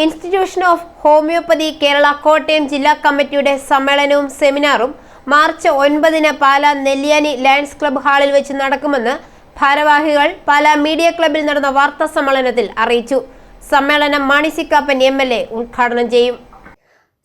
Institution of homoeopathy Kerala Kottayam ജില്ലാ കമ്മിറ്റിയുടെ സമ്മേളനവും സെമിനാറും മാർച്ച് ഒൻപതിന് പാല നെല്ലിയാനി ലയൺസ് ക്ലബ്ബ് ഹാളിൽ വെച്ച് നടക്കുമെന്ന് ഭാരവാഹികൾ പാല മീഡിയ ക്ലബ്ബിൽ നടന്ന വാർത്താ സമ്മേളനത്തിൽ അറിയിച്ചു. സമ്മേളനം മാണിസിക്കാപ്പൻ എം എൽ എ ഉദ്ഘാടനം ചെയ്യും.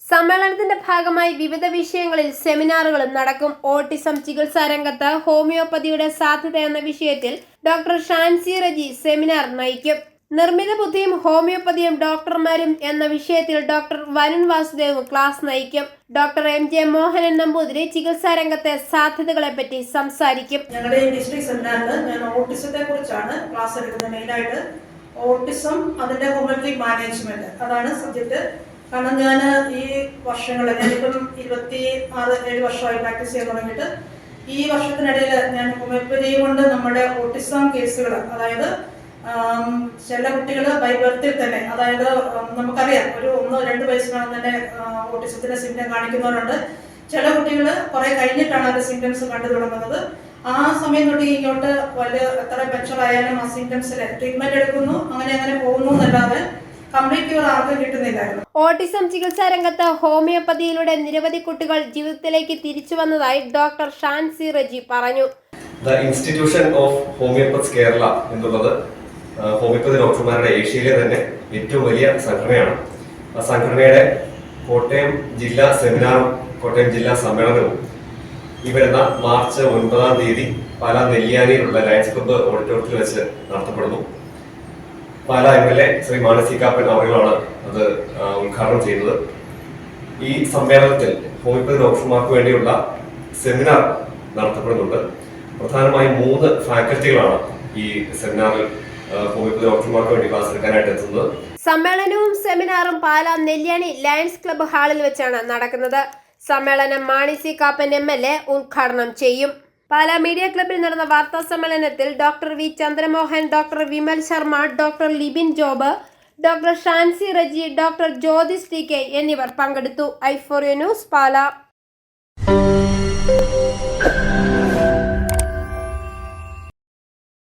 സമ്മേളനത്തിന്റെ ഭാഗമായി വിവിധ വിഷയങ്ങളിൽ സെമിനാറുകളും നടക്കും. ഓട്ടിസം ചികിത്സാ രംഗത്ത് ഹോമിയോപ്പതിയുടെ സാധ്യത എന്ന വിഷയത്തിൽ ഡോക്ടർ ഷാൻസി റജി സെമിനാർ നയിക്കും. നിർമ്മിത ബുദ്ധിയും ഹോമിയോപ്പതിയും ഡോക്ടർമാരും എന്ന വിഷയത്തിൽ ഡോക്ടർ വരുൺ വാസുദേവ് ക്ലാസ് നയിക്കും. Doctor M J Mohan Namboothiri ചികിത്സാ രംഗത്തെ സാധ്യതകളെ പറ്റി സംസാരിക്കും. ഞങ്ങളുടെ ഡിസ്ട്രിക്ട് സെന്ററിൽ ഞാൻ ഓട്ടിസത്തെ കുറിച്ചാണ് ക്ലാസ് എടുക്കുന്നത് മെയിനായിട്ട്. ഓട്ടിസം അതിന്റെ ഹോമിയോപ്പതി മാനേജ്മെന്റ്. അതാണ് സബ്ജക്ട്. കാരണം ഞാൻ ഈ വർഷങ്ങളിൽ ഞാനിപ്പം ഇരുപത്തി ആറ് ഏഴ് വർഷമായി പ്രാക്ടീസ് ചെയ്യാൻ തുടങ്ങിയിട്ട്. ഈ വർഷത്തിനിടയിൽ ഞാൻ ഹോമിയോപ്പതി കൊണ്ട് നമ്മുടെ ഓട്ടിസം കേസുകൾ അതായത് ചില കുട്ടികൾ ബൈ ബർത്തിൽ തന്നെ അതായത് നമുക്കറിയാം ഒരു ഒന്നോ രണ്ട് വയസ്സിനാണ് തന്നെ ഓട്ടിസത്തിന്റെ സിംറ്റം കാണിക്കുന്നവരുണ്ട്. ചില കുട്ടികൾ കുറെ കഴിഞ്ഞിട്ടാണ് അതിന്റെ സിംറ്റംസ് കണ്ടു തുടങ്ങുന്നത്. ആ സമയം തൊട്ട് ഇങ്ങോട്ട് വലിയ എത്ര ആയാലും ആ സിംറ്റംസിൽ ട്രീറ്റ്മെന്റ് എടുക്കുന്നു അങ്ങനെ അങ്ങനെ പോകുന്നു എന്നല്ലാതെ കംപ്ലീറ്റ് ക്യൂർ ആർക്കും കിട്ടുന്നില്ലായിരുന്നു. ഓട്ടിസം ചികിത്സാ രംഗത്ത് ഹോമിയോപ്പതിയിലൂടെ നിരവധി കുട്ടികൾ ജീവിതത്തിലേക്ക് തിരിച്ചു വന്നതായി ഡോക്ടർ ഷാൻസി റജി പറഞ്ഞു. The institution of homoeopaths Kerala എന്നുള്ളത് ഹോമിയോപ്പതി ഡോക്ടർമാരുടെ ഏഷ്യയിലെ തന്നെ ഏറ്റവും വലിയ സംഘടനയാണ്. ആ സംഘടനയുടെ കോട്ടയം ജില്ലാ സെമിനാറും കോട്ടയം ജില്ലാ സമ്മേളനവും ഈ വരുന്ന മാർച്ച് ഒൻപതാം തീയതി പാലാ നെല്ലിയാനിയിലുള്ള ലയൻസ് ക്ലബ്ബ് ഓഡിറ്റോറിയത്തിൽ വെച്ച് നടത്തപ്പെടുന്നു. പല M L A Shri Manasi Kappan അവരുമാണ് അത് ഉദ്ഘാടനം ചെയ്യുന്നത്. ഈ സമ്മേളനത്തിൽ ഹോമിയോപ്പതി ഡോക്ടർമാർക്ക് വേണ്ടിയുള്ള സെമിനാർ നടത്തപ്പെടുന്നുണ്ട്. പ്രധാനമായും മൂന്ന് ഫാക്കൽറ്റികളാണ് ഈ സെമിനാറിൽ സമ്മേളനവും സെമിനാറും പാല നെല്ലിയാണി ലയൺസ് ക്ലബ്ബ് ഹാളിൽ വെച്ചാണ് നടക്കുന്നത്. സമ്മേളനം Mani C Kappan M L A ഉദ്ഘാടനം ചെയ്യും. പാല മീഡിയ ക്ലബ്ബിൽ നടന്ന വാർത്താ സമ്മേളനത്തിൽ doctor V Chandramohan doctor Vimal Sharma doctor Libin Job doctor Shancy Reji doctor Jyothis T K എന്നിവർ പങ്കെടുത്തു. ഐഫോറിയ ന്യൂസ് പാല.